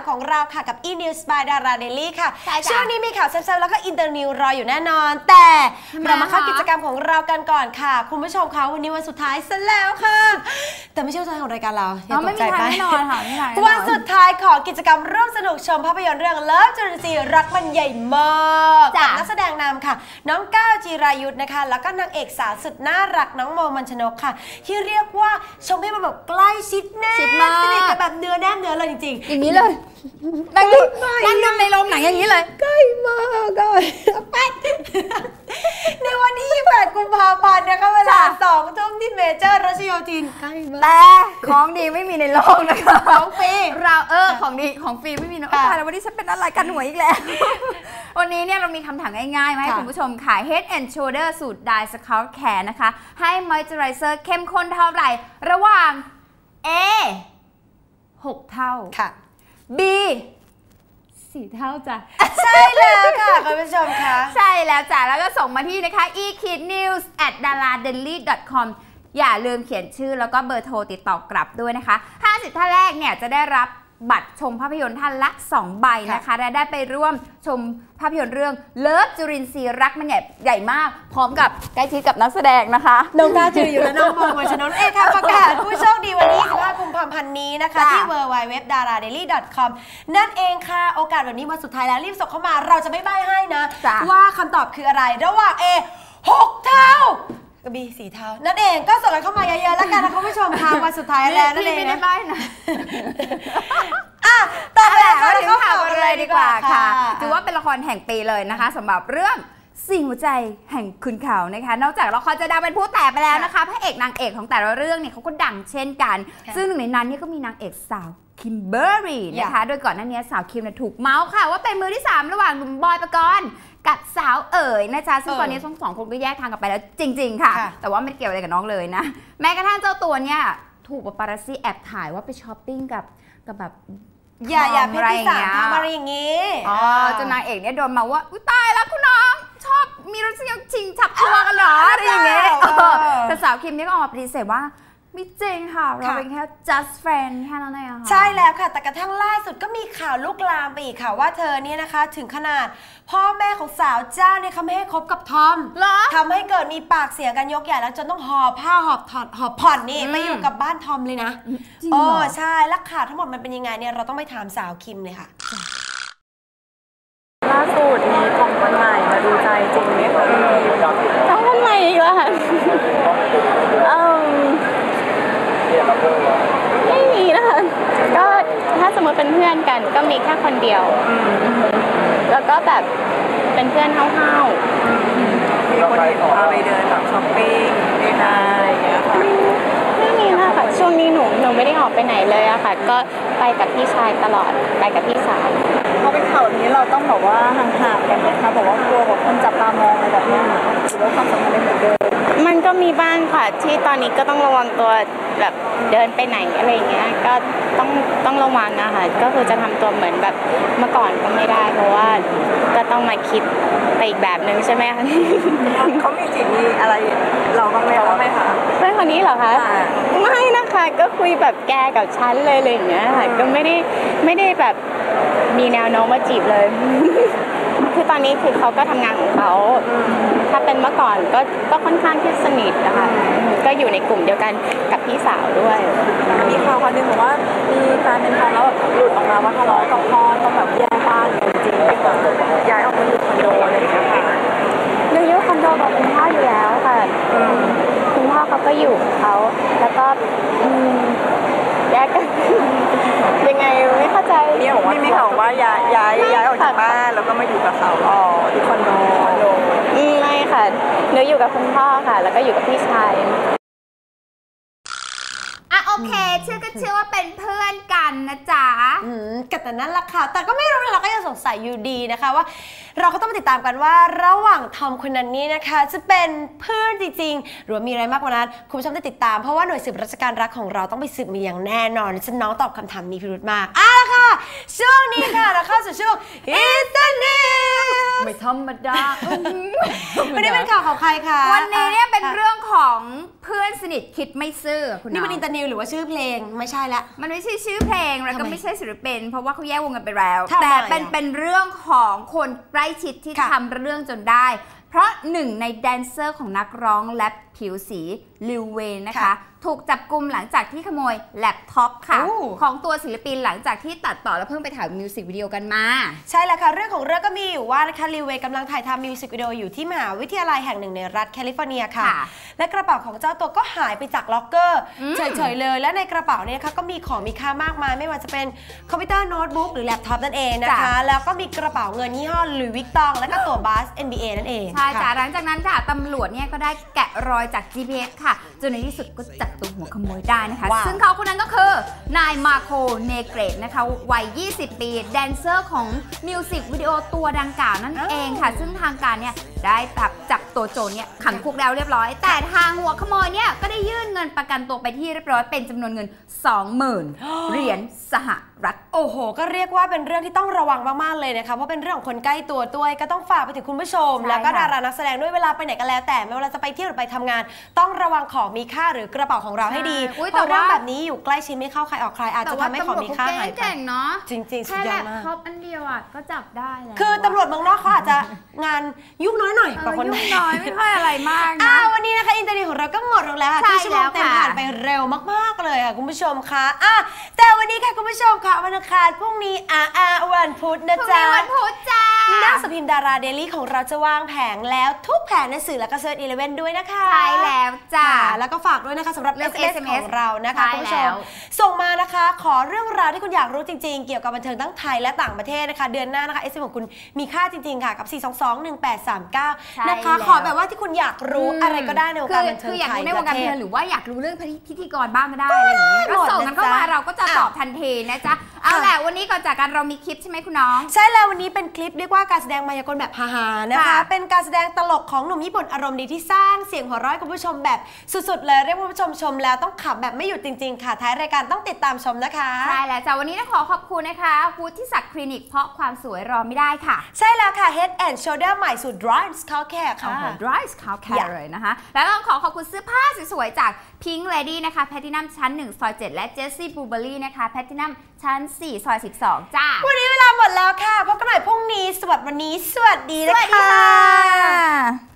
3 ของเราค่ะกับ e-news by Dara Daily ค่ะใช่จ้ะช่วงนี้มีข่าวแซ่บๆแล้วก็อินเตอร์นิวรออยู่แน่นอน แต่ทำไมเรามาเข้าคะกิจกรรมของเรากันก่อนค่ะ คุณผู้ชมคะวันนี้วันสุดท้ายซะแล้วค่ะ แต่ไม่ใช่วันสุดท้ายของรายการเราอย่าอ๋อตไม่กมีใจทางไปแน่นอนค่ะไม่มีทางแน่นอนวันสุดท้ายของกิจกรรมร่วมสนุกชมภาพยนตร์เรื่องเลิฟจุลซีรักมันใหญ่มากจ้ะกับนักแสดงนำค่ะ น้องก้าวจีรายุทธนะคะ แล้วก็นางเอกสาวสุดน่ารักน้องโมมันชนกค่ะ ที่เรียกว่าชมให้มันแบบใกล้ชิดแน่ชิดมากสนิทกันแบบเนื้อแน่นเนื้อเลยจริงๆอย่างนี้เลย นั่งดูนั่งดูในโรงหนังอย่างนี้เลยใกล้มากใกล้แป๊ดในวันที่ 28 กุมภาพันธ์นะคะเวลาจ้ะสองทุ่มที่เมเจอร์รัชโยธินใกล้มากแต่ของดีไม่มีในโลกนะคะของฟรีเราเออของดีของฟรีไม่มีนะค่ะตายแล้ววันนี้ฉันเป็นอะไรกันหวยอีกแล้ว วันนี้เนี่ยเรามีคำถามง่ายๆมาให้ค่ะคุณผู้ชมค่ะ Head and Shoulder สูตร Dye Scalp Care นะคะ ให้ Moisturizer เข้มข้นเท่าไหร่ ระหว่าง A 6 เท่าค่ะ B 4เท่าจ้ะ ใช่แล้วค่ะคุณผู้ชมคะใช่แล้วจ้ะ แล้วก็ส่งมาที่นะคะ e k i d news at daradelly com อย่าลืมเขียนชื่อแล้วก็เบอร์โทรติดต่อกลับด้วยนะคะ 50 ท่านแรกเนี่ยจะได้รับบัตรชมภาพยนตร์ท่านละ 2 ใบนะคะ และได้ไปร่วมชมภาพยนตร์เรื่องเลิฟจุรินทรีย์รักมันใหญ่ใหญ่มาก พร้อมกับใกล้ชิดกับนักแสดงนะคะ น้องก้าวจืออยู่และน้องโมวันชนนเอกค่ะประกาศผู้โชคดีวันที่ 25กุมภาพันธ์นี้นะคะจ้ะที่ www.daradaily.com นั่นเองค่ะ โอกาสแบบนี้มาสุดท้ายแล้วรีบส่งเข้ามาเราจะไม่ใบ้ให้นะจ้ะว่าคำตอบคืออะไรระหว่าง A 6เท่ากับ B 4เท่านั่นเองก็ส่งกันเข้ามาเยอะๆแล้วกันนะคุณผู้ชมค่ะวันสุดท้ายแล้วนั่นเองพี่ไม่ได้นะใบ้นะอะต่อไปเอาแล้วละมาถึงข่าวกันเลยดีกว่าค่ะถือว่าอะเป็นละครแห่งปีเลยนะคะสำหรับเรื่อง สิ่งหัวใจแห่งคุณเขานะคะ นอกจากละครจะดังเป็นผู้แตกไปแล้วนะคะพระเอกนางเอกของแต่ละเรื่องเนี่ยเขาก็ดังเช่นกันค่ะซึ่งหนึ่งในนั้นเนี่ยก็มีนางเอกสาวคิมเบอร์รี่นะคะค่ะโดยก่อนหน้านี้สาวคิมเนี่ยถูกเมาส์ค่ะ ว่าเป็นมือที่ 3 ระหว่างหนุ่มบอยปกรณ์กับสาวเอ๋ยนะจ๊ะซึ่งเออตอนนี้ทั้งสองคนก็แยกทางกันไปแล้วจริง ๆ ค่ะค่ะแต่ว่าไม่ได้เกี่ยวอะไรกับน้องเลยนะ แม้กระทั่งเจ้าตัวเนี่ยถูกปาปารัสซี่แอบถ่ายว่าไปช้อปปิ้งกับกับแบบอย่าอย่าเพศที่สามอะไรอย่างเงี้ยทำอะไรอย่างงี้อ๋อจนนางเอกเนี่ยโดนมาว่าอุ้ยตายแล้วคุณน้องชอบ มีรสนิยมชิงฉับตัวกันเหรออะไรอย่างเงี้ยเออเออแต่สาวคิมเนี่ยก็ออกมาปฏิเสธว่าไม่จริงค่ะ เราค่ะเป็นแค่ just friend แค่นั้นเองค่ะ ใช่แล้วค่ะ แต่กระทั่งล่าสุดก็มีข่าวลุกลามไปอีกค่ะ ว่าเธอเนี่ยนะคะ ถึงขนาด พ่อแม่ของสาวเจ้าเนี่ยเขาไม่ให้คบกับทอมเหรอทำให้เกิดมีปากเสียงกันยกใหญ่แล้วจนต้องหอบผ้าหอบถอดหอบผ่อนนี่อืมไปอยู่กับบ้านทอมเลยนะจริงโอ้เหรอใช่แล้วข่าวทั้งหมดมันเป็นยังไงเนี่ยเราต้องไปถามสาวคิมเลยค่ะ ล่าสุดมีของคนใหม่มาดูใจจริงไหมคะ ต้องคนใหม่อีกแล้วค่ะเอิ่มไม่มีนะคะ ก็ถ้าสมมติเป็นเพื่อนกันก็มีแค่คนเดียว แล้วก็แบบเป็นเพื่อนห้าวมีคนเห็นพาไปเดินแบบช้อปปิ้งไหมคะอะไรอย่างเงี้ยค่ะๆไม่มีนะคะช่วงนี้หนูหนูไม่ได้ออกไปไหนเลยอะค่ะ ก็ไปกับพี่ชายตลอดไปกับพี่สาวพอเป็นข่าวแบบนี้เราต้องแบบว่าห่างๆกันไหมคะบอกว่ากลัวแบบคนจับตามองอะไรแบบเนี้ยหรือว่าความสัมพันธ์ยังเหมือนเดิมมันก็มีบ้างค่ะที่ตอนนี้ก็ต้องระวังตัวแบบเดินไปไหนอะไรอย่างเงี้ยก็ ต้องต้องระวังอะค่ะก็คือจะทำตัวเหมือนแบบเมื่อก่อนก็ไม่ได้ เพราะว่าก็ต้องมาคิดไปอีกแบบนึงใช่ไหมคะเขามีจีบมีอะไรเราบ้างไหมคะไหมคะเพื่อนคนนี้เหรอคะค่ะไม่นะคะก็คุยแบบแกกับฉันเลยอะไรอย่างเงี้ยค่ะก็ไม่ได้ไม่ได้แบบมีแนวโน้มมาจีบเลย คือตอนนี้คือเขาก็ทำงานของเขาถ้าเป็นเมื่อก่อนก็ก็ค่อนข้างที่สนิทนะคะก็อยู่ในกลุ่มเดียวกันกับพี่สาวด้วยมีข่าวคนหนึงบอกว่า มีแฟนเป็นทอมแล้วแบบหลุดออกมาว่าทะเลาะกับพ่อต้องแบบแยกบ้านเลยจริงๆไหมคะย้ายออกมาอยู่คอนโดอะไรอย่างเงี้ยค่ะหนูอยู่คอนโดกับคุณพ่ออยู่แล้วค่ะคุณพ่อเขาก็อยู่ของเขาแล้วก็อืมแยกกันยังไงไม่เข้าใจนี่บอกว่ามีข่าวว่าย้ายย้ายย้ายออกจากบ้านแล้วก็มาอยู่กับเขาอ๋อที่คอนโดคอนโดอืมไม่ค่ะหนูอยู่กับคุณพ่อค่ะ แล้วก็อยู่กับพี่ชาย อะโอเค เชื่อก็เชื่อว่าเป็นเพื่อนกันนะจ๊ะอืมก็แต่นั้นละค่ะ แต่ก็ไม่รู้นะเราก็ยังสงสัยอยู่ดีนะคะว่า เราก็ต้องมาติดตามกันว่าระหว่างทอมคนนั้นนี่นะคะ จะเป็นเพื่อนจริงๆ หรือว่ามีอะไรมากกว่านั้น คุณผู้ชมได้ติดตามเพราะว่าหน่วยสืบราชการรักของเราต้องไปสืบมาอย่างแน่นอนฉันน้องตอบคำถามมีพิรุธมากอะละค่ะช่วงนี้ค่ะเราเข้าสู่ช่วง It's the News ไม่ ธรรมดาวันนี้เป็นข่าวของใครคะวันนี้เนี่ยเป็นอะเรื่องของเพื่อนสนิทคิดไม่ซื่อคุณนี่มันองอินเตอร์นิวหรือว่าชื่อเพลงไม่ใช่ละ มันไม่ใช่ชื่อเพลงแล้วก็ทำไมไม่ใช่ศิลปินเพราะว่าเขาแยกวงกันไปแล้วทำไมแต่เป็นอะเป็นเรื่องของคนใกล้ชิดที่ค่ะทำเรื่องจนได้ เพราะหนึ่งในแดนเซอร์ของนักร้องแรปผิวสีลิวเวนนะคะค่ะถูกจับกลุ่มหลังจากที่ขโมยแล็ปท็อปค่ะโอ้ของตัวศิลปินหลังจากที่ตัดต่อแล้วเพิ่งไปถ่ายมิวสิกวิดีโอกันมา ใช่แล้วค่ะ เรื่องของเรื่องก็มีอยู่ว่านะคะลิวเวย์กำลังถ่ายทำมิวสิกวิดีโออยู่ที่มหาวิทยาลัยแห่งหนึ่งในรัฐแคลิฟอร์เนียค่ะค่ะและกระเป๋าของเจ้าตัวก็หายไปจากล็อกเกอร์อืมเฉยๆเลย และในกระเป๋าเนี่ยนะคะก็มีของมีค่ามากมาย ไม่ว่าจะเป็นคอมพิวเตอร์โน้ตบุ๊กหรือแล็ปท็อปนั่นเองนะคะแล้วก็มีกระเป๋าเงินยี่ห้อหลุยส์วิกตองและก็ตัวบัส NBA นั่นเองใช่จ้ะค่ะหลังจากนั้นค่ะตำรวจเนี่ยก็ได้แกะรอยจาก GPS ค่ะ จนในที่สุดก็จับตัวหัวขโมยได้นะคะว้าวซึ่งเขาคนนั้นก็คือนายมาโคเนเกรตนะคะวัย 20 ปี แดนเซอร์ของมิวสิกวิดีโอตัวดังกล่าวนั่นเองค่ะ ซึ่งทางการเนี่ย ได้จับจับตัวโจรเนี่ยขังคุกแล้วเรียบร้อย แต่ทางหัวขโมยเนี่ยก็ได้ยื่นเงินประกันตัวไปที่เรียบร้อยเป็นจำนวนเงิน 20,000เหรียญสหรัฐ โอ้โห ก็เรียกว่าเป็นเรื่องที่ต้องระวังมาก ๆ เลยนะคะ เพราะเป็นเรื่องของคนใกล้ตัวด้วยก็ต้องฝากไปถึงคุณผู้ชม ใช่แล้วก็ค่ะ ดารานักแสดงด้วยเวลาไปไหนก็แล้วแต่ไม่ว่าเราจะไปเที่ยวหรือไปทำงาน ต้องระวังของมีค่าหรือกระเป๋าของเราให้ดีใช่อุ๊ยเพราะแต่ว่า เรื่องแบบนี้อยู่ใกล้ชิดไม่เข้าใครออกใครอาจจะทำให้ของมีค่าหายไปเก่งๆเนาะจริงๆสุดแค่ยอแล็ดปมากท็อปอันเดียวอะก็จับได้แล้ว คือตำรวจเมืองนอกเขาอาจจะงานยุ่งน้อยหน่อยกว่าคนเออไทยุ่ยงน้อยไม่ค่อยอะไรมากอ่านะวันนี้นะคะอินเตอร์เน็ตของเราก็หมดลงแล้วค่ะใช่ครึ่งชั่วโมงเต็มแล้วค่ะผ่านไปเร็วมากๆเลยค่ะคุณผู้ชมคะอะแต่วันนี้ค่ะคุณผู้ชมค่ะวันอังคารพรุ่งนี้อ่าอ่าวันพุธนะพรุ่งจ๊ะนี้วันพุธจ้าหน้าสพิมพ์ดาราเดลี่ของเราจะวางแผงแล้วทุกแผงในสื่อและก็เซิร์ชอีเลเวนด้วยนะคะใช่แล้วจ้าค่ะแล้วก็ฝากด้วยนะคะสำหรับเรื่อง SMS SMS ของเรานะคะใช่คุณผู้ชแล้มวส่งมานะคะ ขอเรื่องราวที่คุณอยากรู้จริง ๆ เกี่ยวกับบันเทิงทั้งไทยและต่างประเทศนะคะ เดือนหน้านะคะ SMS ของคุณมีค่าจริงๆค่ะกับ 4221839นะคะขอแบบว่าที่คุณอยากรู้อะไรก็ได้ในวงคืการอบันเทิคืงออยากไทยรู้ในวงการบันเทิงประหเทศรือว่าอยากรู้เรื่องพิธีกรบ้างก็ได้อะไรอย่างเงี้ยได้ก็หมดส่งกันเข้ามานะจ๊ะเราก็จะอะตอบทันทีนะจ๊ะเอาแหละวันนี้ก่อนจากกันเรามีคลิปใช่ไหมคุณน้อง ใช่แล้ววันนี้เป็นคลิปเรียกว่าการแสดงมายากลแบบฮาๆนะคะค่ะเป็นการแสดงตลกของหนุ่มญี่ปุ่นอารมณ์ดีที่สร้างเสียงหัวเราะให้คุณผู้ชมแบบสุดๆเลยเรียกว่าคุณผู้ชมชมแล้วต้องขับแบบไม่หยุดจริงๆค่ะท้ายรายการต้องติดตามชมนะคะใช่แล้วจ้ะวันนี้ต้องขอขอบคุณนะคะวูดที่ศักดิ์คลินิกเพราะความสวยรอไม่ได้ค่ะ ใช่แล้วค่ะ Head and Shoulder ใหม่สูตร Dry Scalp Care ค่ะโอ้โห dry scalp care อยากเลยนะคะ แล้วก็ขอขอบคุณเสื้อผ้าสวยๆจาก Pink Lady นะคะแพ t ตินัมชั้น 1 ซอย 7 และ Jessie Blueberry นะคะแพ t ตินัมชั้น 4 ซอย 12 จ้า วันนี้เวลาหมดแล้วค่ะ พบกันใหม่พรุ่งนี้ สวัสดีวันนี้ สวัสดีสนะวัสดีคะค่ะ